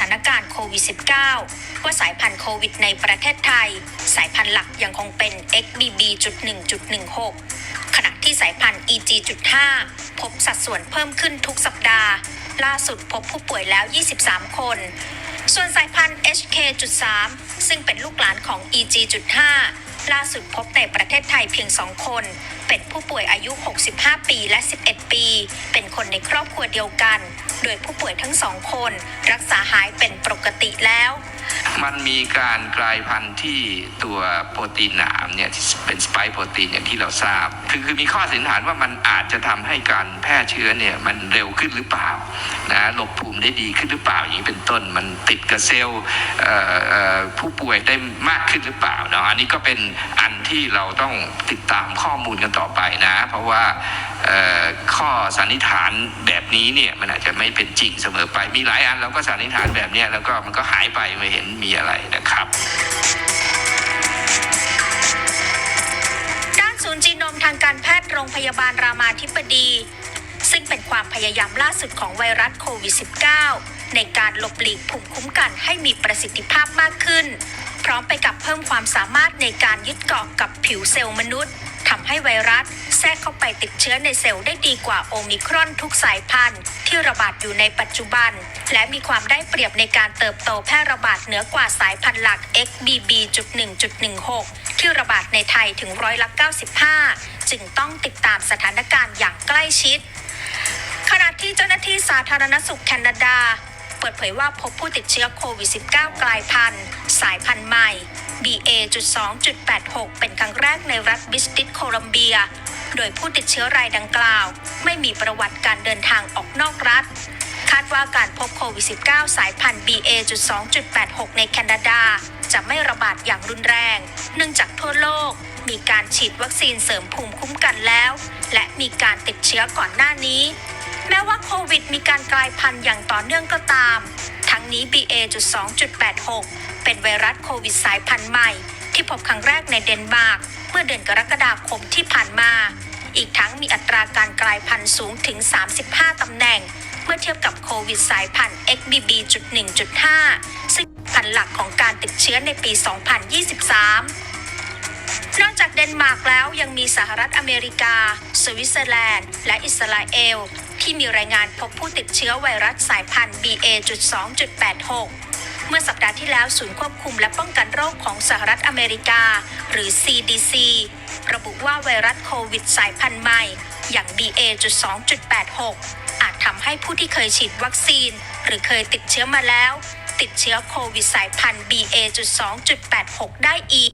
ถานการณ์โควิด -19 ว่าสายพันธุ์โควิดในประเทศไทย สายพันธุ์หลักยังคงเป็น XBB.1.16 ขณะที่สายพันธุ์ EG.5 พบสัดส่วนเพิ่มขึ้นทุกสัปดาห์ ล่าสุดพบผู้ป่วยแล้ว 23 คน ส่วนสายพันธุ์ HK.3 ซึ่งเป็นลูกหลานของ EG.5 ล่าสุดพบในประเทศไทยเพียง 2 คน เป็นผู้ป่วยอายุ 65 ปีและ 11 ปี เป็นคนในครอบครัวเดียวกัน โดยผู้ป่วยทั้งสองคน รักษาหายเป็นปกติแล้ว มันมีการกลายพันธุ์ที่ตัวโปรตีนหนามเนี่ยที่เป็นสไปค์โปรตีนอย่างที่เราทราบ คือคือมีข้อสันนิษฐานว่ามันอาจจะทำให้การแพร่เชื้อเนี่ยมันเร็วขึ้นหรือเปล่านะหลบภูมิได้ดีขึ้นหรือเปล่าอย่างนี้เป็นต้นมันติดกับเซลล์ผู้ป่วยได้มากขึ้นหรือเปล่าเนาะอันนี้ก็เป็นอันที่เราต้องติดตามข้อมูลกันต่อไปนะ เพราะว่าข้อสันนิษฐานแบบนี้เนี่ยมันอาจจะไม่เป็นจริงเสมอไป มีหลายอันเราก็สันนิษฐานแบบนี้แล้วก็มันก็หายไปไม่เห็นมีอะไรนะครับด้านศูนย์จีโนมทางการแพทย์โรงพยาบาลรามาธิบดี ซึ่งเป็นความพยายามล่าสุดของไวรัสโควิด -19 ในการหลบหลีกภูมิคุ้มกันให้มีประสิทธิภาพมากขึ้น ร้อมไปกับเพิ่มความสามารถในการยึดเกาะกับผิวเซลล์มนุษย์ทำให้ไวรัสแทรกเข้าไปติดเชื้อในเซลล์ได้ดีกว่าโอมิครอนทุกสายพันธุ์ ที่ระบาดอยู่ในปัจจุบัน และมีความได้เปรียบในการเติบโตแพร่ระบาดเหนือกว่าสายพันธุ์หลัก XBB.1.16 ที่ระบาดในไทยถึงร้อยละ95 จึงต้องติดตามสถานการณ์อย่างใกล้ชิด ขณะที่เจ้าหน้าที่สาธารณสุขแคนาดา เปิดเผยว่าพบผู้ติดเชื้อโควิด -19 กลายพันธุ์ สายพันธุ์ใหม่ BA.2.86 เป็นครั้งแรกในรัฐบิสติชโคลัมเบีย โดยผู้ติดเชื้อรายดังกล่าว ไม่มีประวัติการเดินทางออกนอกรัฐ คาดว่าการพบโควิด -19 สายพันธุ์ BA.2.86 ในแคนาดา จะไม่ระบาดอย่างรุนแรง เนื่องจากทั่วโลกมีการฉีดวัคซีนเสริมภูมิคุ้มกันแล้ว และมีการติดเชื้อก่อนหน้านี้ แม้ว่าโควิดมีการกลายพันธุ์อย่างต่อเนื่องก็ตาม ทั้งนี้ BA.2.86 เป็นไวรัสโควิดสายพันธุ์ใหม่ ที่พบครั้งแรกในเดนมาร์กเมื่อเดือนกรกฎาคมที่ผ่านมา อีกทั้งมีอัตราการกลายพันธุ์สูงถึง 35 ตำแหน่ง เมื่อเทียบกับโควิดสายพันธุ์ XBB.1.5 ซึ่งพันธุ์หลักของการติดเชื้อในปี 2023 จากเดนมาร์กแล้วยังมีสหรัฐอเมริกา สวิตเซอร์แลนด์ และอิสราเอล ที่มีรายงานพบผู้ติดเชื้อไวรัสสายพันธุ์ BA.2.86 เมื่อสัปดาห์ที่แล้วศูนย์ควบคุมและป้องกันโรคของสหรัฐอเมริกา หรือ CDC ระบุว่าไวรัสโควิดสายพันธุ์ใหม่ อย่าง BA.2.86 อาจทำให้ผู้ที่เคยฉีดวัคซีน หรือเคยติดเชื้อมาแล้ว ติดเชื้อโควิดสายพันธุ์ BA.2.86 ได้อีก